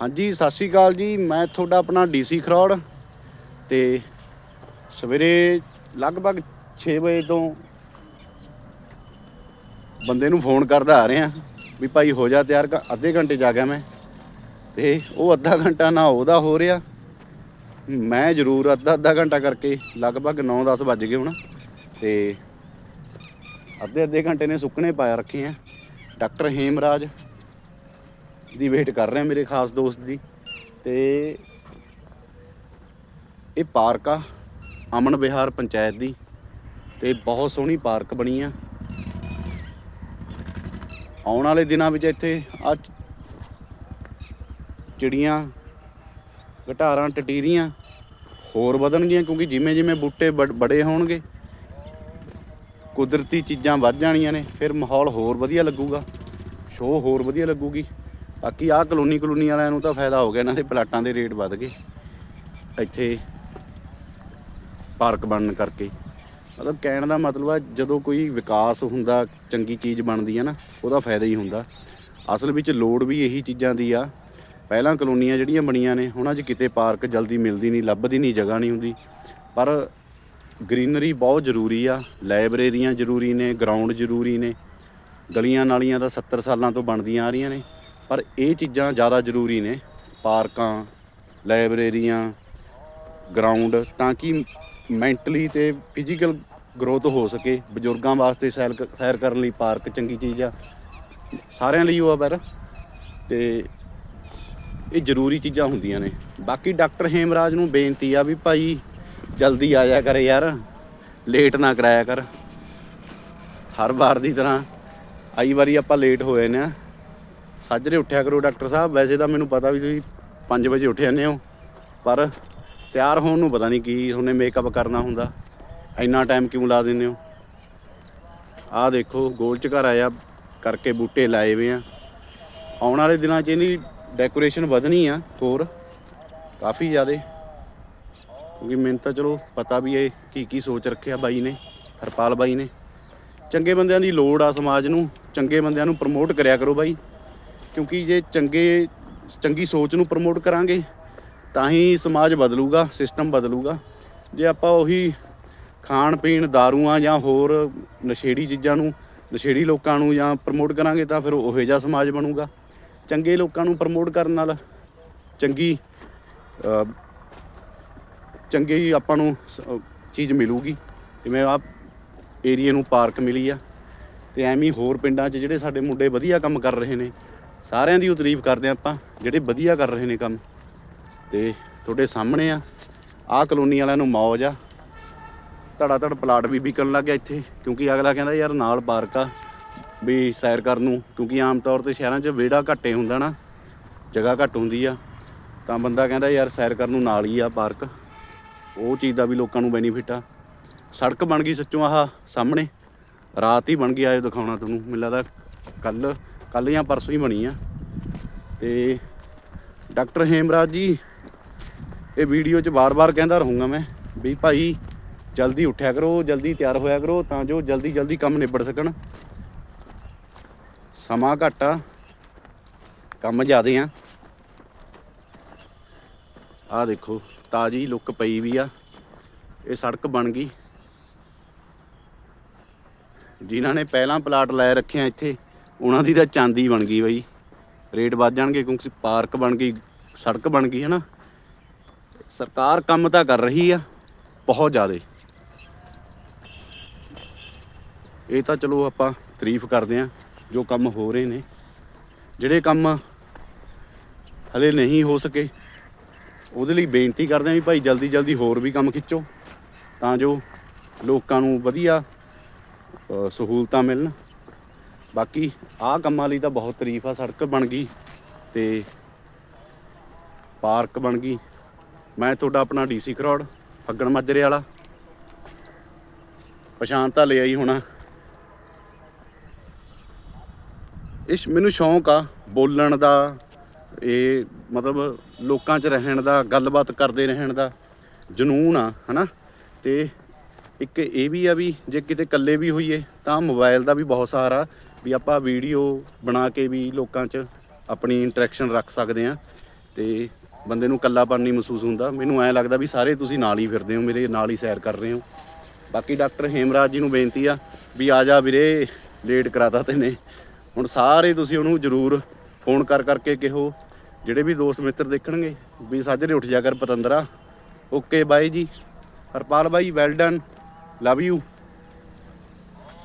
ਹਾਂਜੀ, ਸਤਿ ਸ਼੍ਰੀ ਅਕਾਲ ਜੀ। ਮੈਂ ਤੁਹਾਡਾ ਆਪਣਾ ਡੀਸੀ ਖਰੋੜ ਤੇ ਸਵੇਰੇ ਲਗਭਗ 6 ਵਜੇ ਤੋਂ ਬੰਦੇ ਨੂੰ ਫੋਨ ਕਰਦਾ ਆ ਰਿਹਾ ਵੀ ਭਾਈ ਹੋ ਜਾ ਤਿਆਰ ਅੱਧੇ ਘੰਟੇ ਜਾ ਗਿਆ ਮੈਂ ਤੇ ਉਹ ਅੱਧਾ ਘੰਟਾ ਨਾ ਉਹਦਾ ਹੋ ਰਿਹਾ। ਮੈਂ ਜ਼ਰੂਰ ਅੱਧਾ ਅੱਧਾ ਘੰਟਾ ਕਰਕੇ ਲਗਭਗ 9-10 ਵੱਜ ਗਏ ਹੁਣ ਤੇ ਅੱਧੇ ਅੱਧੇ ਘੰਟੇ ਨੇ ਸੁੱਕਣੇ ਪਾਇਆ ਰੱਖੇ ਆ। ਡਾਕਟਰ ਹੇਮਰਾਜ ਦੀ ਵੇਟ ਕਰ ਰਿਹਾ ਮੇਰੇ ਖਾਸ ਦੋਸਤ ਦੀ। ਤੇ ਇਹ ਪਾਰਕ ਆ, ਅਮਨ ਵਿਹਾਰ ਪੰਚਾਇਤ ਦੀ। ਤੇ ਬਹੁਤ ਸੋਹਣੀ ਪਾਰਕ ਬਣੀ ਆ। ਆਉਣ ਵਾਲੇ ਦਿਨਾਂ ਵਿੱਚ ਇੱਥੇ ਆ ਚਿੜੀਆਂ, ਘਟਾਰਾਂ, ਟਟੀਰੀਆਂ ਹੋਰ ਵਧਣਗੀਆਂ, ਕਿਉਂਕਿ ਜਿਵੇਂ ਜਿਵੇਂ ਬੂਟੇ ਬੜ- ਬੜੇ ਹੋਣਗੇ, ਕੁਦਰਤੀ ਚੀਜ਼ਾਂ ਵੱਧ ਜਾਣੀਆਂ ਨੇ, ਫਿਰ ਮਾਹੌਲ ਹੋਰ ਵਧੀਆ ਲੱਗੂਗਾ, ਸ਼ੋਅ ਹੋਰ ਵਧੀਆ ਲੱਗੂਗੀ। ਬਾਕੀ ਆਹ ਕਲੋਨੀ ਕਲੋਨੀ ਵਾਲਿਆਂ ਨੂੰ ਤਾਂ ਫਾਇਦਾ ਹੋ ਗਿਆ, ਇਹਨਾਂ ਦੇ ਪਲਾਟਾਂ ਦੇ ਰੇਟ ਵੱਧ ਗਏ। ਇੱਥੇ ਪਾਰਕ ਬਣਨ ਕਰਕੇ। ਮਤਲਬ ਕਹਿਣ ਦਾ ਮਤਲਬ ਆ, ਜਦੋਂ ਕੋਈ ਵਿਕਾਸ ਹੁੰਦਾ, ਚੰਗੀ ਚੀਜ਼ ਬਣਦੀ ਆ ਨਾ, ਉਹਦਾ ਫਾਇਦਾ ਹੀ ਹੁੰਦਾ। ਅਸਲ ਵਿੱਚ ਲੋੜ ਵੀ ਇਹੀ ਚੀਜ਼ਾਂ ਦੀ ਆ। ਪਹਿਲਾਂ ਕਲੋਨੀਆਂ ਜਿਹੜੀਆਂ ਬਣੀਆਂ ਨੇ ਉਹਨਾਂ 'ਚ ਕਿਤੇ ਪਾਰਕ ਜਲਦੀ ਮਿਲਦੀ ਨਹੀਂ, ਲੱਭਦੀ ਨਹੀਂ, ਜਗ੍ਹਾ ਨਹੀਂ ਹੁੰਦੀ। ਪਰ ਗ੍ਰੀਨਰੀ ਬਹੁਤ ਜ਼ਰੂਰੀ ਆ, ਲਾਇਬ੍ਰੇਰੀਆਂ ਜ਼ਰੂਰੀ ਨੇ, ਗਰਾਊਂਡ ਜ਼ਰੂਰੀ ਨੇ। ਗਲੀਆਂ ਨਾਲੀਆਂ ਤਾਂ 70 ਸਾਲਾਂ ਤੋਂ ਬਣਦੀਆਂ ਆ ਰਹੀਆਂ ਨੇ। ਪਰ ਇਹ ਚੀਜ਼ਾਂ ਜ਼ਿਆਦਾ ਜ਼ਰੂਰੀ ਨੇ। ਪਾਰਕਾਂ, ਲਾਇਬ੍ਰੇਰੀਆਂ ਗਰਾਊਂਡ ਤਾਂ ਕਿ ਮੈਂਟਲੀ ਤੇ ਫਿਜ਼ੀਕਲ ਗਰੋਥ ਹੋ ਸਕੇ। ਬਜ਼ੁਰਗਾਂ ਵਾਸਤੇ ਸੈਰ ਸੈਰ ਕਰਨ ਲਈ ਪਾਰਕ ਚੰਗੀ ਚੀਜ਼ ਆ। ਸਾਰਿਆਂ ਲਈ ਉਹ ਆ ਪਰ, ਤੇ ਇਹ ਜ਼ਰੂਰੀ ਚੀਜ਼ਾਂ ਹੁੰਦੀਆਂ ਨੇ। ਬਾਕੀ ਡਾਕਟਰ ਹੇਮਰਾਜ ਨੂੰ ਬੇਨਤੀ ਆ ਵੀ ਭਾਈ, ਜਲਦੀ ਆ ਜਾਇਆ ਕਰ ਯਾਰ। ਲੇਟ ਨਾ ਕਰਾਇਆ ਕਰ। ਹਰ ਵਾਰ ਦੀ ਤਰ੍ਹਾਂ, ਆਈ ਵਾਰੀ ਆਪਾਂ ਲੇਟ ਹੋਏ ਨੇ ਸਾਜਰੇ ਉੱਠਿਆ ਕਰੋ ਡਾਕਟਰ ਸਾਹਿਬ। ਵੈਸੇ ਤਾਂ ਮੈਨੂੰ ਪਤਾ ਵੀ ਤੁਸੀਂ 5 ਵਜੇ ਉੱਠ ਜਾਂਦੇ ਹੋ, ਪਰ ਤਿਆਰ ਹੋਣ ਨੂੰ ਪਤਾ ਨਹੀਂ ਕੀ ਉਹਨੇ ਮੇਕਅਪ ਕਰਨਾ ਹੁੰਦਾ। ਇੰਨਾ ਟਾਈਮ ਕਿਉਂ ਲਾ ਦਿੰਦੇ ਹੋ? ਆਹ ਦੇਖੋ ਗੋਲ ਚ ਘਰ ਆਇਆ, ਕਰਕੇ ਬੂਟੇ ਲਾਏ ਵੇ ਆ। ਆਉਣ ਵਾਲੇ ਦਿਨਾਂ 'ਚ ਇਹਦੀ ਡੈਕੋਰੇਸ਼ਨ ਵਧਣੀ ਆ, ਹੋਰ ਕਾਫੀ ਜ਼ਿਆਦੇ। ਕਿਉਂਕਿ ਮੈਨੂੰ ਤਾਂ ਚਲੋ ਪਤਾ ਵੀ ਇਹ ਕੀ ਕੀ ਸੋਚ ਰੱਖਿਆ ਬਾਈ ਨੇ, ਹਰਪਾਲ ਬਾਈ ਨੇ। ਚੰਗੇ ਬੰਦਿਆਂ ਦੀ ਲੋੜ ਆ ਸਮਾਜ ਨੂੰ, ਚੰਗੇ ਬੰਦਿਆਂ ਨੂੰ ਪ੍ਰਮੋਟ ਕਰਿਆ ਕਰੋ ਬਾਈ। ਕਿਉਂਕਿ ਜੇ ਚੰਗੇ ਚੰਗੀ ਸੋਚ ਨੂੰ ਪ੍ਰਮੋਟ ਕਰਾਂਗੇ ਤਾਂ ਹੀ ਸਮਾਜ ਬਦਲੂਗਾ ਸਿਸਟਮ ਬਦਲੂਗਾ। ਜੇ ਆਪਾਂ ਉਹੀ ਖਾਣ ਪੀਣ ਦਾਰੂਆਂ ਜਾਂ ਹੋਰ ਨਸ਼ੇੜੀ ਚੀਜ਼ਾਂ ਨੂੰ ਨਸ਼ੇੜੀ ਲੋਕਾਂ ਨੂੰ ਜਾਂ ਪ੍ਰਮੋਟ ਕਰਾਂਗੇ ਤਾਂ ਫਿਰ ਉਹੋ ਜਿਹਾ ਸਮਾਜ ਬਣੂਗਾ। ਚੰਗੇ ਲੋਕਾਂ ਨੂੰ ਪ੍ਰਮੋਟ ਕਰਨ ਨਾਲ ਚੰਗੀ ਅ, ਚੰਗੀ ਆਪਾਂ ਨੂੰ ਸ- ਚੀਜ਼ ਮਿਲੂਗੀ। ਜਿਵੇਂ ਆ ਏਰੀਏ ਨੂੰ ਪਾਰਕ ਮਿਲੀ ਆ ਤੇ ਐਵੇਂ ਹੋਰ ਪਿੰਡਾਂ 'ਚ ਜਿਹੜੇ ਸਾਡੇ ਮੁੰਡੇ ਵਧੀਆ ਕੰਮ ਕਰ ਰਹੇ ਨੇ ਸਾਰਿਆਂ ਦੀ ਉਹ ਤਾਰੀਫ ਕਰਦੇ ਆ ਆਪਾਂ, ਜਿਹੜੇ ਵਧੀਆ ਕਰ ਰਹੇ ਨੇ ਕੰਮ। ਤੇ ਤੁਹਾਡੇ ਸਾਹਮਣੇ ਆ, ਆਹ ਕਲੋਨੀ ਵਾਲਿਆਂ ਨੂੰ ਮੌਜ ਆ। ਧੜਾ ਧੜ ਪਲਾਟ ਵੀ ਵਿਕਣ ਲੱਗ ਗਿਆ ਇੱਥੇ, ਕਿਉਂਕਿ ਅਗਲਾ ਕਹਿੰਦਾ ਯਾਰ ਨਾਲ ਪਾਰਕ ਆ ਵੀ ਸੈਰ ਕਰਨ ਨੂੰ, ਕਿਉਂਕਿ ਆਮ ਤੌਰ ਤੇ ਸ਼ਹਿਰਾਂ 'ਚ ਵਿਹੜਾ ਘੱਟੇ ਹੁੰਦਾ ਨਾ, ਜਗ੍ਹਾ ਘੱਟ ਹੁੰਦੀ ਆ। ਤਾਂ ਬੰਦਾ ਕਹਿੰਦਾ ਯਾਰ ਸੈਰ ਕਰਨ ਨੂੰ ਨਾਲ ਹੀ ਆ ਪਾਰਕ, ਉਹ ਚੀਜ਼ ਦਾ ਵੀ ਲੋਕਾਂ ਨੂੰ ਬੈਨੀਫਿਟ ਆ। ਸੜਕ ਬਣ ਗਈ ਸੱਚੋਂ ਆਹ ਸਾਹਮਣੇ, ਰਾਤ ਹੀ ਬਣ ਗਈ ਆਏ ਦਿਖਾਉਣਾ ਤੁਹਾਨੂੰ, ਮੈਨੂੰ ਲੱਗਦਾ ਕੱਲ ਕੱਲ ਜਾਂ ਪਰਸੋਂ ਹੀ ਬਣੀ ਆ। ਤੇ ਡਾਕਟਰ ਹੇਮਰਾਜ ਜੀ, ਇਹ ਵੀਡੀਓ 'ਚ ਬਾਰ-ਬਾਰ ਕਹਿੰਦਾ ਰਹੂੰਗਾ ਮੈਂ ਵੀ ਭਾਈ ਜਲਦੀ ਉੱਠਿਆ ਕਰੋ, ਜਲਦੀ ਤਿਆਰ ਹੋਇਆ ਕਰੋ ਤਾਂ ਜੋ ਜਲਦੀ ਜਲਦੀ ਕੰਮ ਨਿਬੜ ਸਕਣ। ਸਮਾਂ ਘੱਟ ਆ, ਕੰਮ ਜ਼ਿਆਦੇ ਆ। ਆ ਦੇਖੋ, ਤਾਜੀ ਲੁੱਕ ਪਈ ਵੀ ਆ, ਇਹ ਸੜਕ ਬਣ ਗਈ। ਜਿਨ੍ਹਾਂ ਨੇ ਪਹਿਲਾਂ ਪਲਾਟ ਲੈ ਰੱਖਿਆ ਇੱਥੇ ਉਹਨਾਂ ਦੀ ਤਾਂ ਚਾਂਦੀ ਬਣ ਗਈ ਬਈ। ਰੇਟ ਵੱਧ ਜਾਣਗੇ ਕਿਉਂਕਿ ਪਾਰਕ ਬਣ ਗਈ, ਸੜਕ ਬਣ ਗਈ ਹੈ ਨਾ ਸਰਕਾਰ ਕੰਮ ਤਾਂ ਕਰ ਰਹੀ ਆ, ਬਹੁਤ ਜ਼ਿਆਦੇ। ਇਹ ਤਾਂ ਚਲੋ ਆਪਾਂ ਤਾਰੀਫ ਕਰਦੇ ਆ ਜੋ ਕੰਮ ਹੋ ਰਹੇ ਨੇ। ਜਿਹੜੇ ਕੰਮ ਹਲੇ ਨਹੀਂ ਹੋ ਸਕੇ, ਉਹਦੇ ਲਈ ਬੇਨਤੀ ਕਰਦੇ ਆ ਵੀ ਭਾਈ ਜਲਦੀ ਜਲਦੀ ਹੋਰ ਵੀ ਕੰਮ ਖਿੱਚੋ, ਤਾਂ ਜੋ ਲੋਕਾਂ ਨੂੰ ਵਧੀਆ ਸਹੂਲਤਾਂ ਮਿਲਣ। ਬਾਕੀ ਆਹ ਕੰਮਾਂ ਲਈ ਤਾਂ ਬਹੁਤ ਤਾਰੀਫ ਆ, ਸੜਕ ਬਣ ਗਈ ਤੇ ਪਾਰਕ ਬਣ ਗਈ। ਮੈਂ ਤੁਹਾਡਾ ਆਪਣਾ ਡੀਸੀ ਖਰੋੜ, ਫੱਗਣ ਮਾਜਰੇ ਵਾਲਾ। ਪਛਾਣ ਤਾਂ ਲਿਆ ਹੀ ਹੋਣਾ। ਇਸ ਮੈਨੂੰ ਸ਼ੌਂਕ ਆ ਬੋਲਣ ਦਾ, ਇਹ ਮਤਲਬ ਲੋਕਾਂ 'ਚ ਰਹਿਣ ਦਾ, ਗੱਲਬਾਤ ਕਰਦੇ ਰਹਿਣ ਦਾ, ਜਨੂਨ ਆ, ਹਨਾ? ਤੇ ਇੱਕ ਇਹ ਵੀ ਆ ਵੀ ਜੇ ਕਿਤੇ ਇਕੱਲੇ ਵੀ ਹੋਈਏ ਤਾਂ ਮੋਬਾਈਲ ਦਾ ਵੀ ਬਹੁਤ ਸਹਾਰਾ ਵੀ ਆਪਾਂ ਵੀਡੀਓ ਬਣਾ ਕੇ ਵੀ ਲੋਕਾਂ 'ਚ ਆਪਣੀ ਇੰਟਰੈਕਸ਼ਨ ਰੱਖ ਸਕਦੇ ਆ ਤੇ ਬੰਦੇ ਨੂੰ ਇਕੱਲਾਪਨ ਨਹੀਂ ਮਹਿਸੂਸ ਹੁੰਦਾ। ਮੈਨੂੰ ਐਂ ਲੱਗਦਾ ਵੀ ਸਾਰੇ ਤੁਸੀਂ ਨਾਲ ਹੀ ਫਿਰਦੇ ਹੋ, ਮੇਰੇ ਨਾਲ ਹੀ ਸੈਰ ਕਰ ਰਹੇ ਹੋ। ਬਾਕੀ ਡਾਕਟਰ ਹੇਮਰਾਜ ਜੀ ਨੂੰ ਬੇਨਤੀ ਆ ਵੀ ਆ ਜਾ ਵੀਰੇ, ਲੇਟ ਕਰਾਤਾ ਤੈਨੇ ਹੁਣ ਸਾਰੇ ਤੁਸੀਂ ਉਹਨੂੰ ਜ਼ਰੂਰ ਫੋਨ ਕਰ ਕਰਕੇ ਕਿਹੋ, ਜਿਹੜੇ ਵੀ ਦੋਸਤ ਮਿੱਤਰ ਦੇਖਣਗੇ, ਵੀ ਸਾਜਰੇ ਉੱਠ ਜਾ ਕਰ ਪਤੰਦਰਾ। ਓਕੇ ਬਾਈ ਜੀ। ਹਰਪਾਲ ਬਾਈ ਵੈਲ ਡਨ ਲਵ ਯੂ